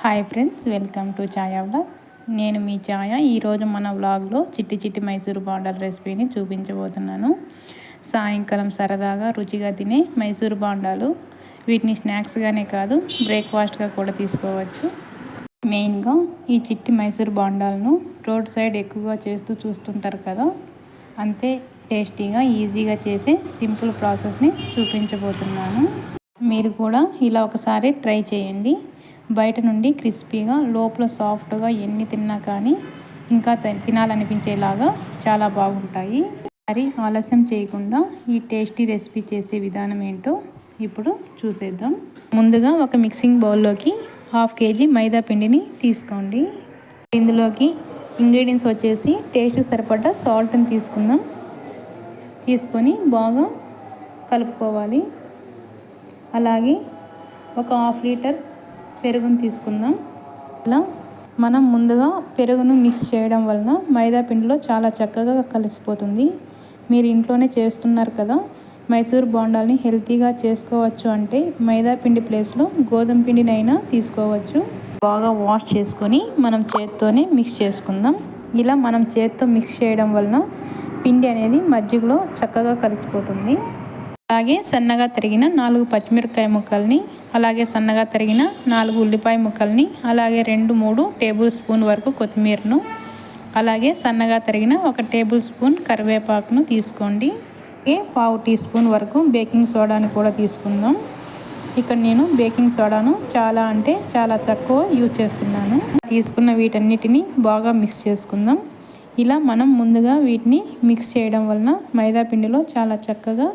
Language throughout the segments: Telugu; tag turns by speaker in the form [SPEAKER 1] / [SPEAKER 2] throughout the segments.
[SPEAKER 1] Hi friends welcome to Chaya vlog. నేను మీ ఛాయ. ఈరోజు మన వ్లాగ్లో చిట్టి చిట్టి మైసూరు బాండాల రెసిపీని చూపించబోతున్నాను. సాయంకాలం సరదాగా రుచిగా తినే మైసూరు బాండాలు. వీటిని స్నాక్స్గానే కాదు బ్రేక్ఫాస్ట్గా కూడా తీసుకోవచ్చు. మెయిన్గా ఈ చిట్టి మైసూరు బాండాలను రోడ్ సైడ్ ఎక్కువగా చేస్తూ చూస్తుంటారు కదా. అంతే టేస్టీగా ఈజీగా చేసే సింపుల్ ప్రాసెస్ని చూపించబోతున్నాను. మీరు కూడా ఇలా ఒకసారి ట్రై చేయండి. బయట నుండి క్రిస్పీగా లోపల సాఫ్ట్గా ఎన్ని తిన్నా కానీ ఇంకా తినాలనిపించేలాగా చాలా బాగుంటాయి. మరి ఆలస్యం చేయకుండా ఈ టేస్టీ రెసిపీ చేసే విధానం ఏంటో ఇప్పుడు చూసేద్దాం. ముందుగా ఒక మిక్సింగ్ బౌల్లోకి హాఫ్ కేజీ మైదా పిండిని తీసుకోండి. ఇందులోకి ఇంగ్రీడియంట్స్ వచ్చేసి టేస్ట్కి సరిపడ్డ సాల్ట్ని తీసుకుందాం. తీసుకొని బాగా కలుపుకోవాలి. అలాగే ఒక హాఫ్ లీటర్ పెరుగును తీసుకుందాం. ఇలా మనం ముందుగా పెరుగును మిక్స్ చేయడం వలన మైదా పిండిలో చాలా చక్కగా కలిసిపోతుంది. మీరు ఇంట్లోనే చేస్తున్నారు కదా మైసూర్ బోండాల్ని హెల్తీగా చేసుకోవచ్చు అంటే మైదా పిండి ప్లేస్లో గోధుమ పిండినైనా తీసుకోవచ్చు. బాగా వాష్ చేసుకొని మనం చేత్తోనే మిక్స్ చేసుకుందాం. ఇలా మనం చేత్తో మిక్స్ చేయడం వలన పిండి అనేది మజ్జిగలో చక్కగా కలిసిపోతుంది. అలాగే సన్నగా తరిగిన నాలుగు పచ్చిమిరపకాయ ముక్కల్ని అలాగే సన్నగా తరిగిన నాలుగు ఉల్లిపాయ ముక్కల్ని అలాగే రెండు మూడు టేబుల్ స్పూన్ వరకు కొత్తిమీరను అలాగే సన్నగా తరిగిన ఒక టేబుల్ స్పూన్ కరివేపాకును తీసుకోండి. అలాగే పావు టీ స్పూన్ వరకు బేకింగ్ సోడాని కూడా తీసుకుందాం. ఇక్కడ నేను బేకింగ్ సోడాను చాలా అంటే చాలా తక్కువ యూజ్ చేస్తున్నాను. తీసుకున్న వీటన్నిటిని బాగా మిక్స్ చేసుకుందాం. ఇలా మనం ముందుగా వీటిని మిక్స్ చేయడం వలన మైదా పిండిలో చాలా చక్కగా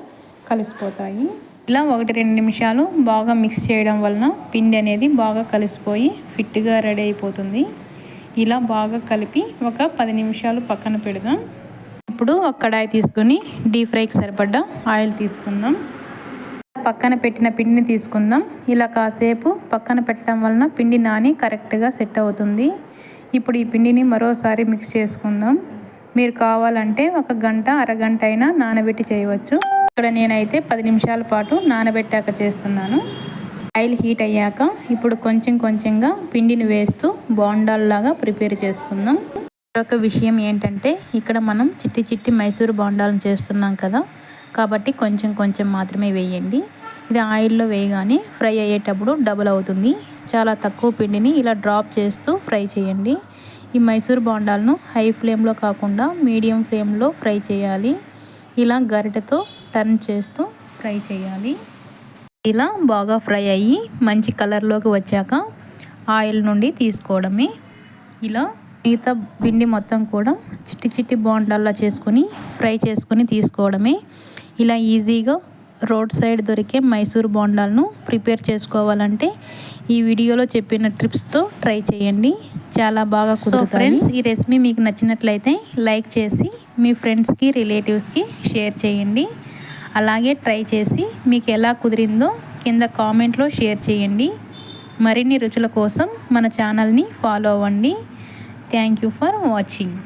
[SPEAKER 1] కలిసిపోతాయి. ఇలా ఒకటి రెండు నిమిషాలు బాగా మిక్స్ చేయడం వలన పిండి అనేది బాగా కలిసిపోయి ఫిట్గా రెడీ అయిపోతుంది. ఇలా బాగా కలిపి ఒక పది నిమిషాలు పక్కన పెడదాం. ఇప్పుడు ఒక కడాయి తీసుకొని డీప్ ఫ్రైకి సరిపడ్డ ఆయిల్ తీసుకుందాం. పక్కన పెట్టిన పిండిని తీసుకుందాం. ఇలా కాసేపు పక్కన పెట్టడం వలన పిండి నాని కరెక్ట్గా సెట్ అవుతుంది. ఇప్పుడు ఈ పిండిని మరోసారి మిక్స్ చేసుకుందాం. మీరు కావాలంటే ఒక గంట అరగంట అయినా నానబెట్టి చేయవచ్చు. ఇక్కడ నేనైతే పది నిమిషాల పాటు నానబెట్టాక చేస్తున్నాను. ఆయిల్ హీట్ అయ్యాక ఇప్పుడు కొంచెం కొంచెంగా పిండిని వేస్తూ బోండాల్లాగా ప్రిపేర్ చేసుకుందాం. మరొక విషయం ఏంటంటే ఇక్కడ మనం చిట్టి చిట్టి మైసూరు బోండాలను చేస్తున్నాం కదా కాబట్టి కొంచెం కొంచెం మాత్రమే వేయండి. ఇది ఆయిల్లో వేయగానే ఫ్రై అయ్యేటప్పుడు డబుల్ అవుతుంది. చాలా తక్కువ పిండిని ఇలా డ్రాప్ చేస్తూ ఫ్రై చేయండి. ఈ మైసూర్ బోండాలను హై ఫ్లేమ్లో కాకుండా మీడియం ఫ్లేమ్లో ఫ్రై చేయాలి. ఇలా గరిటతో టర్న్ చేస్తూ ఫ్రై చేయాలి. ఇలా బాగా ఫ్రై అయ్యి మంచి కలర్లోకి వచ్చాక ఆయిల్ నుండి తీసుకోవడమే. ఇలా మిగతా పిండి మొత్తం కూడా చిట్టి చిట్టి బాండల్లా చేసుకొని ఫ్రై చేసుకొని తీసుకోవడమే. ఇలా ఈజీగా రోడ్ సైడ్ దొరికే మైసూర్ బోండాలను ప్రిపేర్ చేసుకోవాలంటే ఈ వీడియోలో చెప్పిన ట్రిప్స్తో ట్రై చేయండి. చాలా బాగా సో ఫ్రెండ్స్ ఈ రెసిపీ మీకు నచ్చినట్లయితే లైక్ చేసి మీ ఫ్రెండ్స్కి రిలేటివ్స్కి షేర్ చేయండి. అలాగే ట్రై చేసి మీకు ఎలా కుదిరిందో కింద కామెంట్లో షేర్ చేయండి. మరిన్ని రుచుల కోసం మన ఛానల్ని ఫాలో అవ్వండి. Thank you for watching.